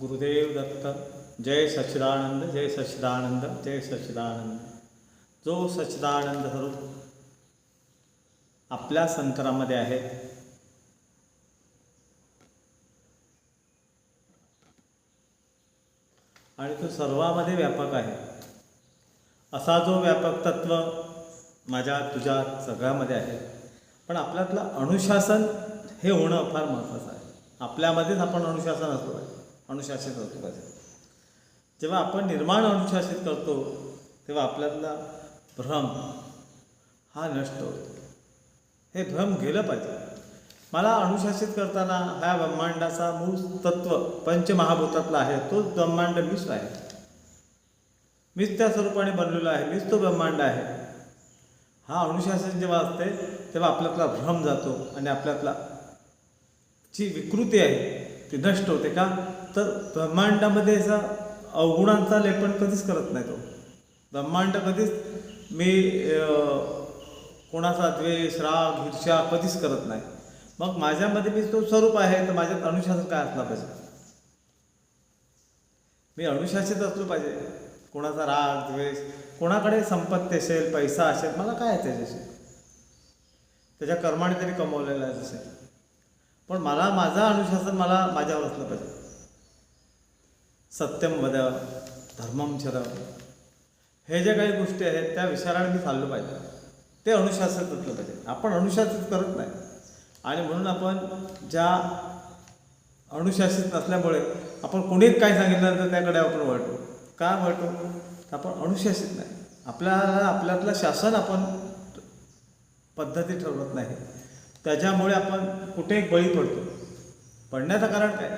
गुरुदेव दत्त जय सच्चिदानंद जय सच्चिदानंद जय सच्चिदानंद. जो सच्चिदानंद स्वरूप आपल्या संतरामध्ये आहे आणि तो सर्वामध्ये व्यापक आहे. असा जो व्यापक तत्व माझ्या तुझ्या सगळ्यामध्ये आहे. पण आपल्यातलं अनुशासन हे होणं फार महत्त्वाचं आहे. आपल्यामध्येच आपण अनुशासन असलो पाहिजे अनुशासित होतो पाहिजे जेव्हा आपण निर्माण अनुशासित करतो तेव्हा आपल्यातला भ्रम हा नष्ट होतो. हे भ्रम गेलं पाहिजे. मला अनुशासित करताना ह्या ब्रह्मांडाचा मूळ तत्व पंचमहाभूतातला आहे तोच ब्रह्मांड मीच आहे. मीच त्या स्वरूपाने बनलेलो आहे मीच तो ब्रह्मांड आहे. हा अनुशासन जेव्हा असते तेव्हा आपल्यातला भ्रम जातो आणि आपल्यातला जी विकृती आहे ती नष्ट होते का? तर ब्रह्मांडामध्ये असा अवगुणांचा लेपन कधीच करत नाही तो. ब्रह्मांड कधीच मी कोणाचा द्वेष राग ईर्ष्या कधीच करत नाही. मग माझ्यामध्ये मी तो स्वरूप आहे तर माझ्यात अनुशासन काय असला पाहिजे मी अनुशासित असलो पाहिजे. कोणाचा राग द्वेष कोणाकडे संपत्ती असेल पैसा असेल मला काय त्याच्याशी? त्याच्या कर्माने तरी कमवलेला आहे असेल पण मला माझा अनुशासन मला माझ्यावर असलं पाहिजे. सत्यम वद धर्मम चर. हे जे काही गोष्टी आहेत त्या विचाराने मी चाललो पाहिजे. ते अनुशासित असलं पाहिजे. आपण अनुशासित करत नाही. आणि म्हणून आपण ज्या अनुशासित नसल्यामुळे आपण कोणीच काय सांगितलं तर त्याकडे आपण वळतो. का वळतो? आपण अनुशासित नाही. आपल्याला आपल्यातलं शासन आपण पद्धती ठरवत नाही. त्याच्यामुळे आपण कुठे एक बळी पडतो. पडण्याचं कारण काय?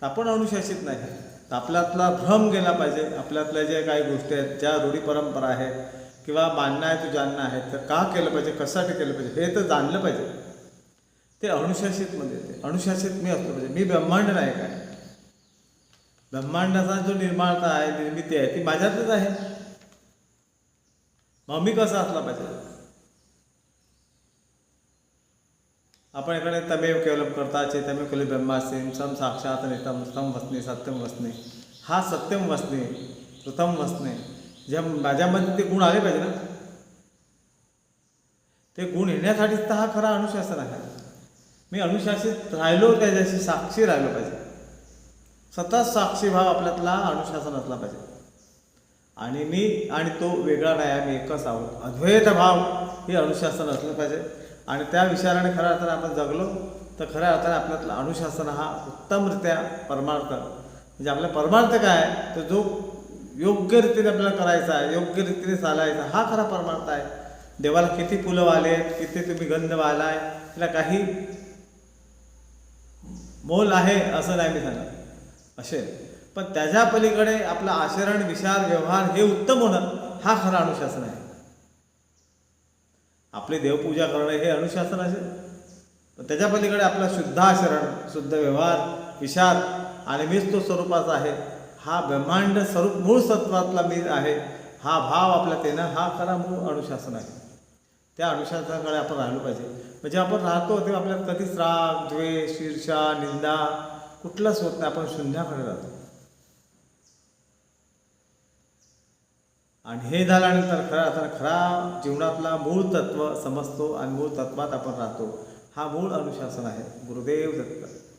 तर आपण अनुशासित नाही. तर आपल्यातला भ्रम गेला पाहिजे. आपल्यातल्या ज्या काही गोष्टी आहेत ज्या रूढी परंपरा आहेत किंवा मानणं आहे तू जाणणं आहे तर का केलं पाहिजे कशासाठी केलं पाहिजे हे तर जाणलं पाहिजे. ते अनुशासितमध्ये म्हणजे येते अनुशासित मी असलो पाहिजे. मी ब्रह्मांड नाही काय ब्रह्मांडाचा जो निर्माणता आहे निर्मिती आहे ती माझ्यातच आहे. मग मी कसा असला पाहिजे? आपण इकडे तमेव केवलम करता तमे केवल ब्रह्मास्तीम सम साक्षात नितम सम वसने सत्यम वसने. हा सत्यम वसने प्रथम वसने. ज्या माझ्यामध्ये ते गुण आले पाहिजे ना. ते गुण येण्यासाठीच तर हा खरा अनुशासन आहे. मी अनुशासित राहिलो त्याच्याशी साक्षी राहिलो पाहिजे. सतत साक्षी भाव आपल्यातला अनुशासन असला पाहिजे. आणि मी आणि तो वेगळा नाही आहे मी एकच आहोत. अद्वैत भाव हे अनुशासन असलं पाहिजे. आणि त्या विचाराने खऱ्या अर्थाने आपण जगलो तर खऱ्या अर्थाने आपल्यातला अनुशासन हा उत्तमरित्या परमार्थ. म्हणजे आपला परमार्थ काय आहे? तर जो योग्य रीतीने आपल्याला करायचा आहे योग्य रीतीने चालायचा हा खरा परमार्थ आहे. देवाला किती फुलं वालेत किती तुम्ही गंध वालाय तिला काही मोल आहे असं नाही मी सांगत. असे. पण त्याच्या पलीकडे आपलं आचरण विचार व्यवहार हे उत्तम होणं हा खरा अनुशासन आहे. आपली देवपूजा करणं हे अनुशासन असेल. पण त्याच्या पलीकडे आपलं शुद्ध आचरण शुद्ध व्यवहार विशाल आणि मीच तो स्वरूपाचा आहे. हा ब्रह्मांड स्वरूप मूळ सत्वातला मी आहे. हा भाव आपल्यात येणं हा खरा मूळ अनुशासन आहे. त्या अनुशासनाकडे आपण राहिलो पाहिजे. म्हणजे आपण राहतो तेव्हा आपल्याला कधीच राग द्वेष ईर्षा निंदा कुठलंच होत नाही. आपण शून्याकडे राहतो. आणि हे झाल्यानंतर खरा तर खरा जीवनातला मूळ तत्व समजतो आणि मूळ तत्वात आपण राहतो. हा मूळ अनुशासन आहे. गुरुदेव दत्त.